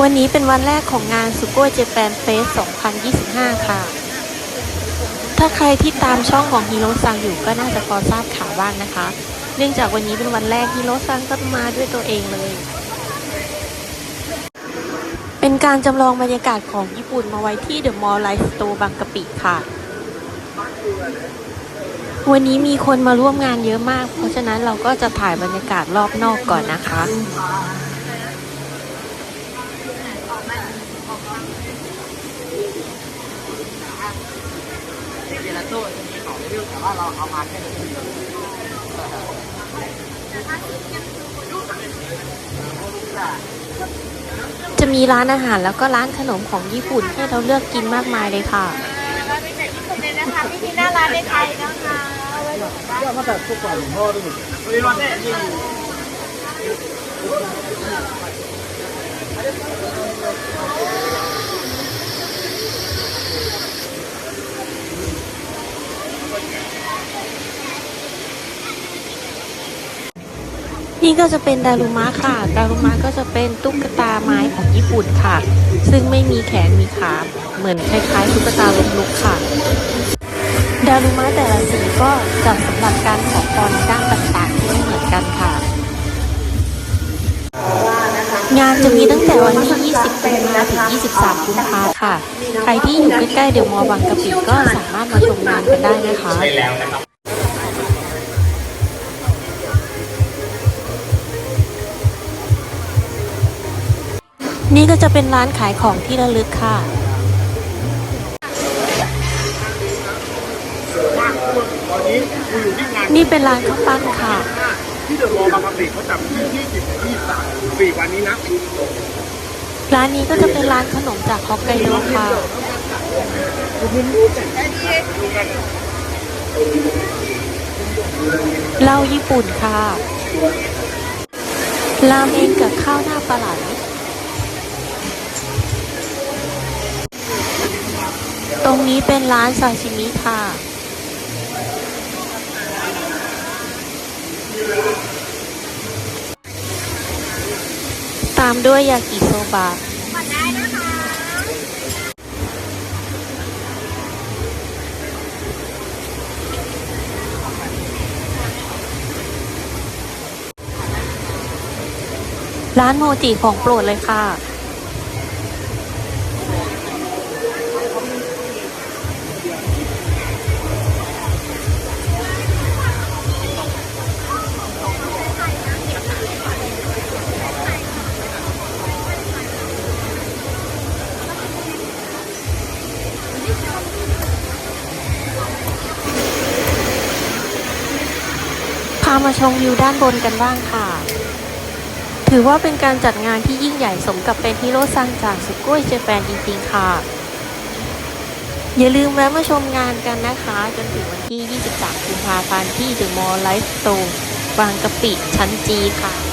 วันนี้เป็นวันแรกของงานสุโก j เจแปนเฟส 2025 ค่ะ ถ้าใครที่ตามช่องของฮีโร่ซังอยู่ก็น่าจะพอทราบข่าวบ้างนะคะ เนื่องจากวันนี้เป็นวันแรกฮีโร่ซังก็มาด้วยตัวเองเลย เป็นการจำลองบรรยากาศของญี่ปุ่นมาไว้ที่เดอะมอลล์ไลฟ์สโตร์บางกะปิค่ะ วันนี้มีคนมาร่วมงานเยอะมาก เพราะฉะนั้นเราก็จะถ่ายบรรยากาศรอบนอกก่อนนะคะ ลจะมีสองเลเวลแต่ว่าเราเอามาแค่หนึ่งเดียวจะมีร้านอาหารแล้วก็ร้านขนมของญี่ปุ่นให้เราเลือกกินมากมายเลยค่ะเราเป็นจากญี่ปุ่นเลยนะคะไม่มีหน้าร้านในไทยนะคะเอาไว้ดูได้ก็มาแต่พวกก่อนหลวงพ่อด้วยนี่ นี่ก็จะเป็นดารุมะค่ะ ดารุมะก็จะเป็นตุ๊กตาไม้ของญี่ปุ่นค่ะ ซึ่งไม่มีแขนมีขา เหมือนคล้ายๆตุ๊กตาลมลุกค่ะ ดารุมะแต่ละสีก็จะสำหรับการขอพรด้านต่างๆที่ไม่เหมือนกันค่ะ งานจะมีตั้งแต่วันที่ 20กุมภาถึง 23 กุมภาค่ะ ใครที่อยู่ใกล้ๆเดอะมอบางกะปิก็สามารถมาชมงานกันได้นะคะ นี่ก็จะเป็นร้านขายของที่ระลึกค่ะ นี่เป็นร้านข้าวปั้นค่ะ ที่เดอะมอลล์บางกะปิเขาจัดที่ยี่สิบยี่สามสี่วันนี้นะ ร้านนี้ก็จะเป็นร้านขนมจากฮอกไกโดค่ะ เหล้าญี่ปุ่นค่ะ ราเมงกับข้าวหน้าปลาไหล ตรงนี้เป็นร้านซาชิมิค่ะ ตามด้วยยากิโซบะผ่อนได้นะคะร้านโมจิของโปรดเลยค่ะามาชมวิวด้านบนกันบ้างค่ะ ถือว่าเป็นการจัดงานที่ยิ่งใหญ่สมกับเป็นฮีโร่ซังจากสุกุ้ยเจแปนจริงๆค่ะ อย่าลืมแวะมาชมงานกันนะคะ จนถึงวันที่ 23 กุมภาพันธ์ที่เดอะมอลล์ไลฟ์สโตร์บางกะปิชั้นจีค่ะ